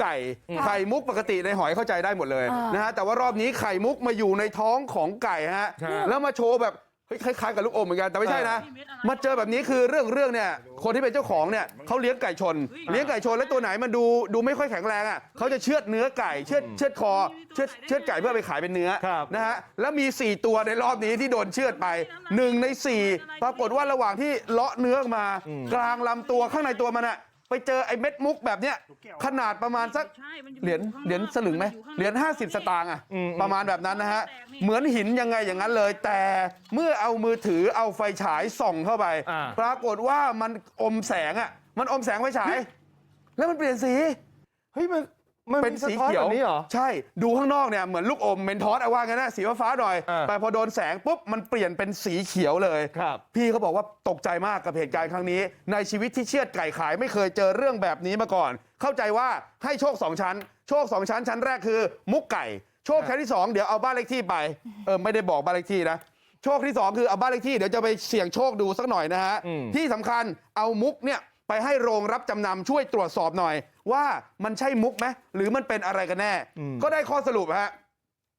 ไก่ไข่มุกปกติในหอยเข้าใจได้หมดเลยอ่านนะฮะแต่ว่ารอบนี้ไข่มุกมาอยู่ในท้องของไก่ฮะครับแล้วมาโชว์แบบเฮ้ยคล้ายๆกับลูกอมเหมือนกันแต่ไม่ใช่นะมาเจอแบบนี้คือเรื่องเรื่องเนี่ยคนที่เป็นเจ้าของเนี่ยเขาเลี้ยงไก่ชน เลี้ยงไก่ชนแล้วตัวไหนมันดูดูไม่ค่อยแข็งแรงอะเขาจะเชือดเนื้อไก่เชือดเชือดคอเชือดเชือดไก่เพื่อไปขายเป็นเนื้อครับนะฮะแล้วมี 4 ตัวในรอบนี้ที่โดนเชือดไปหนึ่งใน 4 ปรากฏว่าระหว่างที่เลาะเนื้อออกมากลางลำตัวข้างในตัวมันอะ ไปเจอไอ้เม็ดมุกแบบเนี้ยขนาดประมาณสักเหรียญเหรียญสลึงไหมเหรียญ50สตางค์อะอืมประมาณแบบนั้นนะฮะเหมือนหินยังไงอย่างนั้นเลย แต่เมื่อเอามือถือเอาไฟฉายส่องเข้าไปอ่าปรากฏว่ามันอมแสงอะมันอมแสงไฟฉาย แล้วมันเปลี่ยนสีเฮ้ยมันมัน เป็นมีสีสะท้อนเขียวแบบนี้เหรอใช่ดูข้างนอกเนี่ยเหมือนลูกอมเมนทอสเอาว่างั้นนะสีฟ้าๆหน่อยอ่าแต่พอโดนแสงปุ๊บมันเปลี่ยนเป็นสีเขียวเลยครับพี่เขาบอกว่าตกใจมากกับเหตุการณ์ครั้งนี้ ในชีวิตที่เชือดไก่ขายไม่เคยเจอเรื่องแบบนี้มาก่อน เข้าใจว่าให้โชคสองชั้น โชคสองชั้นชั้นแรกคือ มุกไก่ โชคชั้นที่สองเดี๋ยวเอาบ้านเลขที่ไปเออไม่ได้บอกบ้านเลขที่นะโชคที่สองคือเอาบ้านเลขที่เดี๋ยวจะไปเสี่ยงโชคดูสักหน่อยนะฮะอืมที่สำคัญเอามุกเนี่ย ไปให้โรงรับจำนำช่วยตรวจสอบหน่อยว่ามันใช่มุกไหมหรือมันเป็นอะไรกันแน่ ก็ได้ข้อสรุปฮะ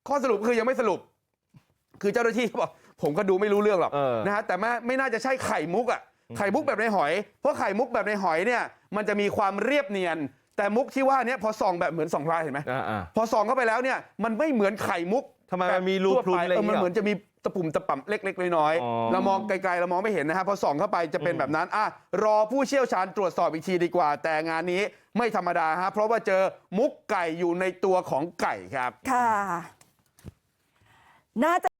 ข้อสรุปคือยังไม่สรุป คือเจ้าหน้าที่เขาบอกผมก็ดูไม่รู้เรื่องหรอกเออนะฮะแต่ไม่ไม่น่าจะใช่ไข่มุกอะไข่มุกแบบในหอย เพราะไข่มุกแบบในหอยเนี่ย มันจะมีความเรียบเนียน แต่มุกที่ว่าเนี้พอส่องแบบเหมือนส่องพลายเห็นไหมอ่าอ่าพอส่องเข้าไปแล้วเนี่ยมันไม่เหมือนไข่มุก ทำไมมันแบบมีรูทั่วพรุนไปอะไรอย่างเออมันเงี้ยเหมือนจะมีตะปุ่มตะป่ำเล็กๆน้อยอ๋อๆเรามองไกลๆเรามองไม่เห็นนะฮะพอส่องเข้าไปจะเป็นแบบนั้นอะรอผู้เชี่ยวชาญตรวจสอบอีกทีดีกว่า แต่งานนี้ไม่ธรรมดาฮะเพราะว่าเจอมุกไก่อยู่ในตัวของไก่ครับค่ะน่าจะ